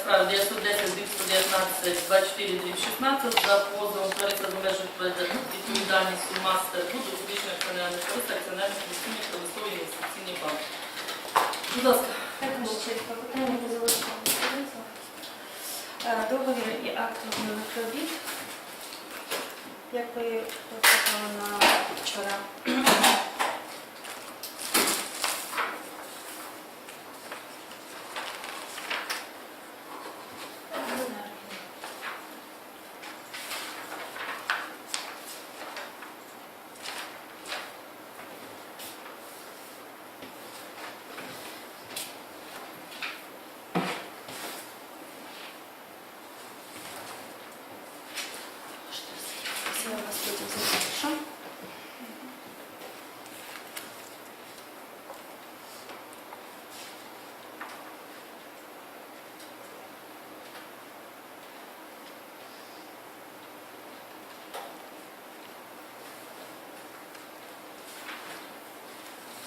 справи 910 119 24 16 за позовом товариства з обмеженою відповідальністю мастер буду публічної акціонерної товариства акціонерних інвестиційних промисловий інвестиційний банк. Будь ласка. Е, Договір і акт виконаних робіт. Як ви розповідали на вчора.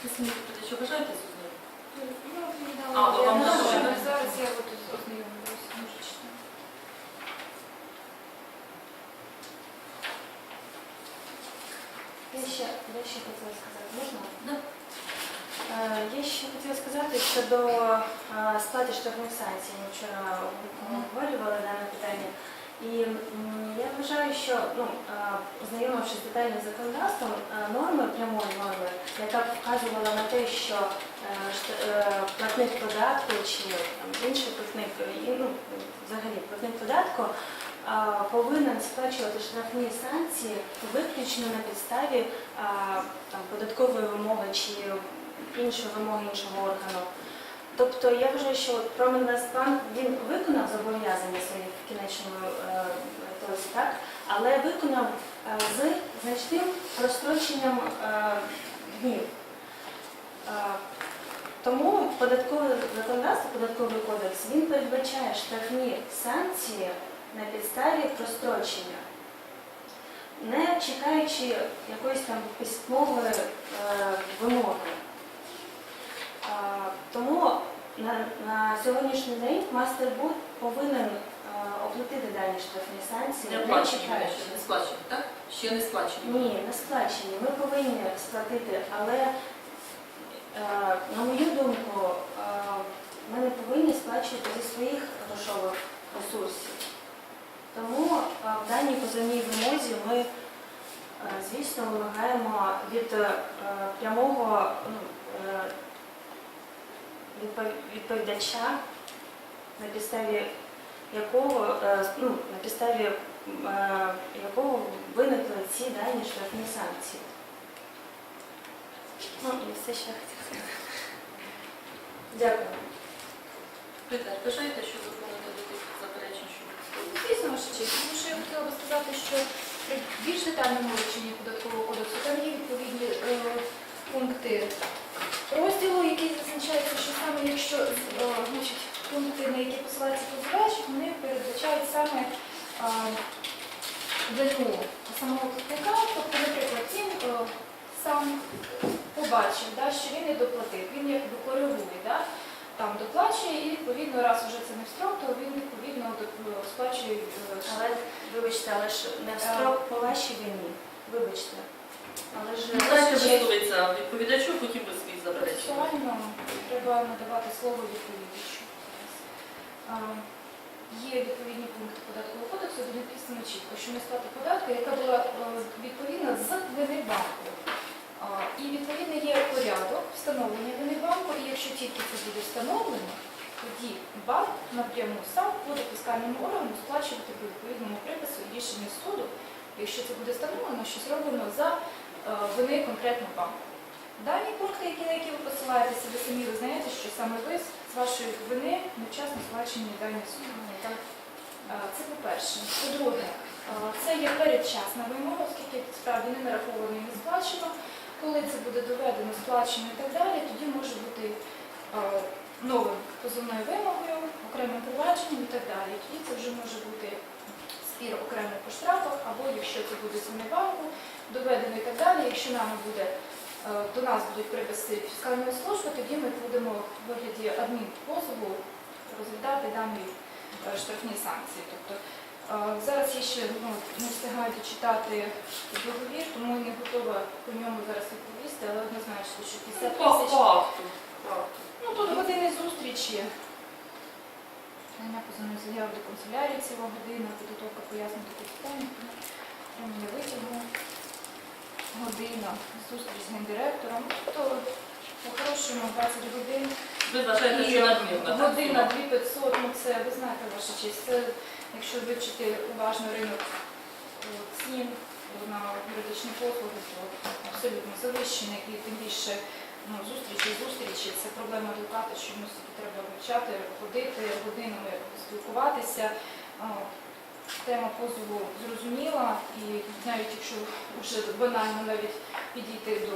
Ви самі тут що бажаєте Сузанна? А, А, ви вам я надали? знаю, Зараз я от ознайомлюся, може читаю. Я ще, я ще хотіла сказати, можна? Да. Е, Я ще хотіла сказати щодо е, сплати штрафних санкцій. Ми вчора обговорювали Що ну, е, ознайомившись з детальним законодавством, норми прямої норми, яка б вказувала на те, що е, е, платник податку чи інший платник, ну, взагалі платник податку, повинен сплачувати штрафні санкції виключно на підставі там, податкової вимоги чи іншої вимоги іншого органу. Тобто я вважаю, що Промінвестбанк він виконав зобов'язання свої в кінечному е, так, але виконав е, з значним розстроченням е, днів. Е, тому податкове законодавство, податковий кодекс, він передбачає штрафні санкції на підставі прострочення, не чекаючи якоїсь там письмової вимоги. Тому на, на сьогоднішній день мастербуд повинен оплатити дані штрафні санкції, Не оплачені, ще не сплачені, так? Ще не сплачені. Ні, не сплачені. Ми повинні сплатити, але е, на мою думку, е, ми не повинні сплачувати зі своїх грошових ресурсів. Тому е, в даній позовній вимозі ми, е, звісно, вимагаємо від е, прямого ну, е, відповідача, на підставі якого, е, ну, на підставі е, якого виникли ці дані штрафні санкції. Ну і все, що я хотіла сказати. Дякую. Ви теж бажаєте, що доповнити до тих заперечень, що ви? Звісно, ваша честь, тому що я хотіла би сказати, що при більш детальному вивченні податкового кодексу там є відповідні е, пункти розділу, який зазначається, що саме якщо е, значить, пункти, на які посилається позивач, вони передбачають саме е, вину самого платника, тобто, наприклад, він е, сам побачив, да, що він не доплатив, він якби коригує, да, там доплачує і відповідно, раз вже це не в строк, то він відповідно сплачує е, Але вибачте, але ж не в строк по вашій вині. Вибачте. Але ж Ну, Дайте ще- висловитися відповідачу, потім ви свої заперечення. Процесуально треба надавати слово відповідачу. А, Є відповідні пункти податкового кодексу, де написано чітко, що несплата податку, яка була е, відповідна з вини банку. І відповідно є порядок встановлення вини банку, і якщо тільки це буде встановлено, тоді банк напряму сам буде фіскальному органу сплачувати по відповідному припису і рішенню суду, якщо це буде встановлено, що зроблено за е, вини конкретного банку. Дані пункти, які, на які ви посилаєтеся, ви самі визнаєте, що саме ви вашої вини невчасно сплачені дані суми. Це по-перше. По-друге, е, це є передчасна вимога, оскільки справді не нараховано і не сплачено. Коли це буде доведено, сплачено і так далі, тоді може бути е, новим позовною вимогою, окремим провадженням і так далі. Тоді це вже може бути спір окремо по штрафах, або якщо це буде саме банку, доведено і так далі. Якщо нами буде до нас будуть приписи фіскальної служби, тоді ми будемо в вигляді адмінпозову розглядати даний е, штрафні санкції. Тобто е, зараз я ще ну, не встигаю дочитати договір, тому я не готова по ньому зараз відповісти, але однозначно, що 50 тисяч. факту. факту. Ну тут години зустрічі. Надання позовної заяви до канцелярії ціла година, підготовка пояснень до питань, отримання витягу, година, зустріч з гендиректором. Тобто, по-хорошому 20 годин. Ви вважаєте, що надмірно? так? Година 2500, ну це, ви знаєте, ваша честь, це, якщо вивчити уважно ринок е, цін на юридичні послуги, то абсолютно завищений і тим більше ну, зустрічі, зустрічі, це проблема адвоката, що йому собі треба вивчати, ходити, годинами спілкуватися. А, Тема позову зрозуміла, і навіть якщо вже банально навіть підійти до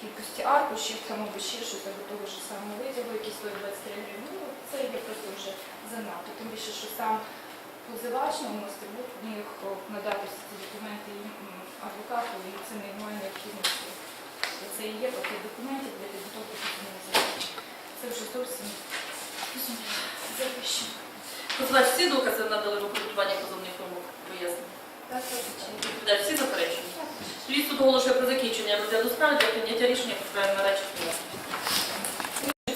кількості аркушів, там або ще щось, або того ж самого витягу, який стоїть 23 гривні, ну це є просто вже занадто. Тим більше, що сам позивач на Мостербук міг надати всі ці документи адвокату, і це не має необхідності. Тобто Це і є пакет документів для підготовки заяви. Це вже зовсім завищено. Позивач всі докази надали в обґрунтуванні позовних вимог звичайно. Відповідач всі заперечення? Тоді суд оголошує про закінчення розгляду справи для прийняття рішення по справі на речі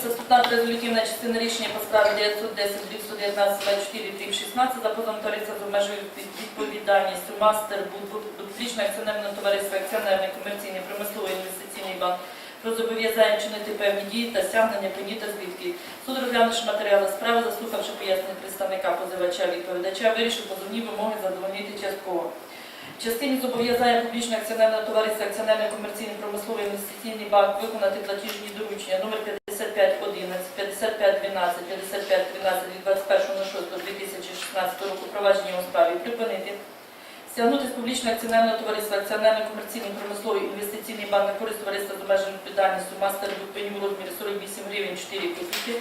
Статутна резолютивна частина рішення по справі 910 119 24 16 за позовом товариства з обмеженою відповідальністю Мастер Публічне акціонерне товариство акціонерний комерційний промисловий інвестиційний банк про зобов'язання вчинити певні дії та стягнення пені та збитків. Суд, розглянувши матеріали справи, заслухавши пояснення представника позивача відповідача, вирішив позовні вимоги задовольнити частково. Частині зобов'язання публічного акціонерного товариства акціонерний комерційний промисловий інвестиційний банк виконати платіжні доручення номер 5511, 5512, 5513 від 21.06.2016 року провадження у справі припинити. Стягнути з публічного товариства акціонерний комерційний промисловий інвестиційний банк на користь товариства з обмеженою відповідальністю мастер пеню у розмірі 48 гривень 4 копійки.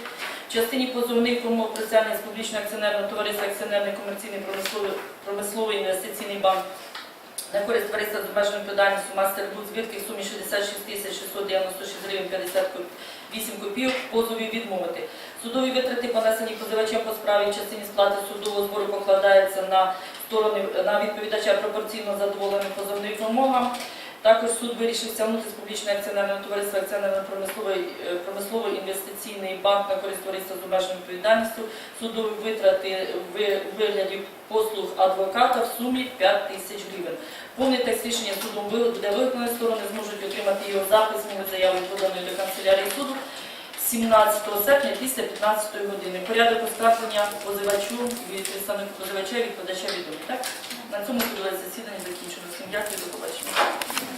В частині позовних вимог про з публічного акціонерного товариства акціонерний комерційний промисловий, промисловий інвестиційний банк на користь товариства з обмеженою відповідальністю мастер буд збитки в сумі 66 тисяч 696 гривень 58 копійок в позові відмовити. Судові витрати, понесені позивачем по справі в частині сплати судового збору покладаються на сторони на відповідача пропорційно задоволеним позовним вимогам. Також суд вирішив стягнути з публічного акціонерного товариства акціонерно промисловий е, промисловий інвестиційний банк на користь товариства з обмеженою відповідальністю судові витрати в вигляді послуг адвоката в сумі 5 тисяч гривень. Повний текст рішення судом для виконаної сторони зможуть отримати його за письмовою заявою поданої до канцелярії суду 17 серпня після 15 години. Порядок оскарження позивачу від представника позивача від подача відомий. Так? На цьому засідання закінчено. Всім дякую, до побачення.